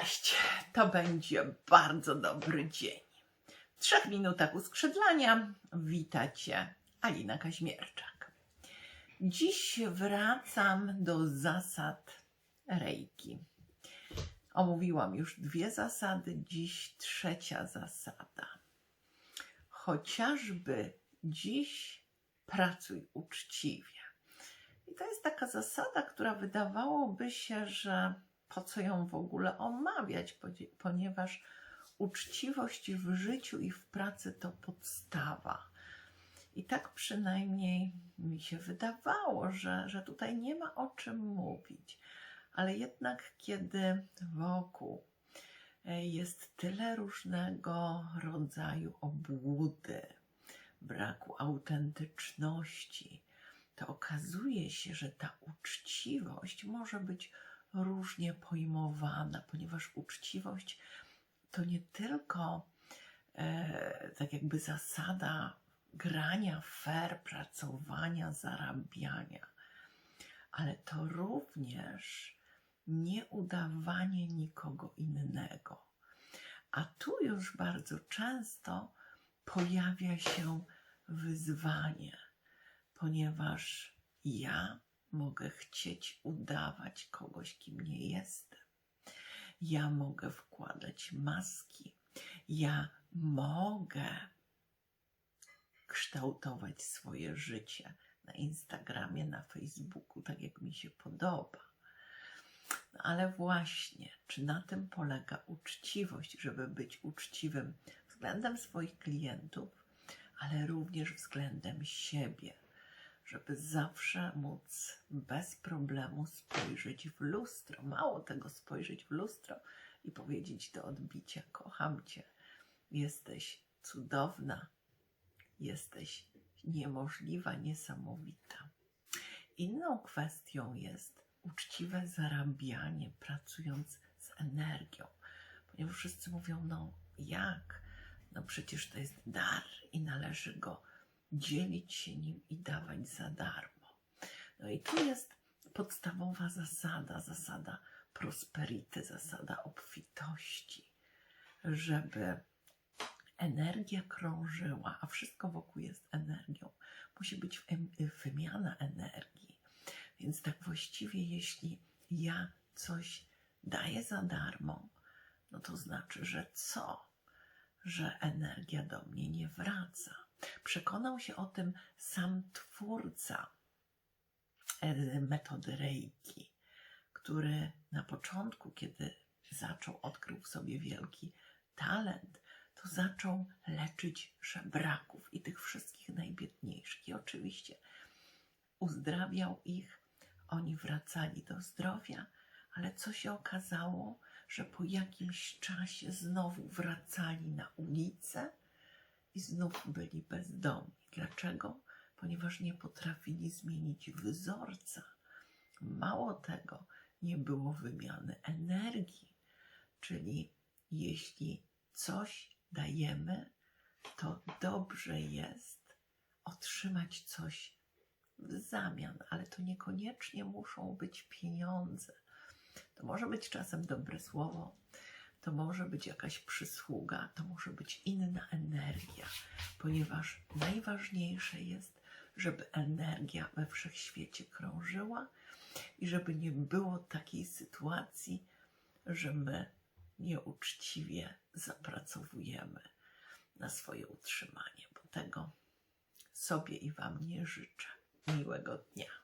Cześć! To będzie bardzo dobry dzień. W trzech minutach uskrzydlania wita Cię Alina Kaźmierczak. Dziś wracam do zasad Reiki. Omówiłam już dwie zasady, dziś trzecia zasada. Chociażby dziś pracuj uczciwie. I to jest taka zasada, która wydawałoby się, że po co ją w ogóle omawiać, ponieważ uczciwość w życiu i w pracy to podstawa. I tak przynajmniej mi się wydawało, że, że tutaj nie ma o czym mówić. Ale jednak, kiedy wokół e, jest tyle różnego rodzaju obłudy, braku autentyczności, to okazuje się, że ta uczciwość może być różnie pojmowana, ponieważ uczciwość to nie tylko e, tak jakby zasada grania fair, pracowania, zarabiania, ale to również nieudawanie nikogo innego. A tu już bardzo często pojawia się wyzwanie, ponieważ ja mogę chcieć udawać kogoś, kim nie jestem. Ja mogę wkładać maski. Ja mogę kształtować swoje życie na Instagramie, na Facebooku, tak jak mi się podoba. No ale właśnie, czy na tym polega uczciwość, żeby być uczciwym względem swoich klientów, ale również względem siebie, żeby zawsze móc bez problemu spojrzeć w lustro. Mało tego, spojrzeć w lustro i powiedzieć do odbicia: Kocham Cię, jesteś cudowna, jesteś niemożliwa, niesamowita. Inną kwestią jest uczciwe zarabianie, pracując z energią, ponieważ wszyscy mówią: No, jak? No, przecież to jest dar i należy go dzielić się nim i dawać za darmo. No i tu jest podstawowa zasada, zasada prosperity, zasada obfitości, żeby energia krążyła, a wszystko wokół jest energią. Musi być wymiana energii. Więc tak właściwie, jeśli ja coś daję za darmo, no to znaczy, że co? Że energia do mnie nie wraca. Przekonał się o tym sam twórca e, metody Reiki, który na początku, kiedy zaczął, odkrył w sobie wielki talent, to zaczął leczyć żebraków i tych wszystkich najbiedniejszych. I oczywiście uzdrawiał ich, oni wracali do zdrowia, ale co się okazało, że po jakimś czasie znowu wracali na ulicę i znów byli bezdomni. Dlaczego? Ponieważ nie potrafili zmienić wzorca. Mało tego, nie było wymiany energii. Czyli jeśli coś dajemy, to dobrze jest otrzymać coś w zamian, ale to niekoniecznie muszą być pieniądze. To może być czasem dobre słowo, to może być jakaś przysługa, to może być inna energia, ponieważ najważniejsze jest, żeby energia we wszechświecie krążyła i żeby nie było takiej sytuacji, że my nieuczciwie zapracowujemy na swoje utrzymanie, bo tego sobie i Wam nie życzę. Miłego dnia.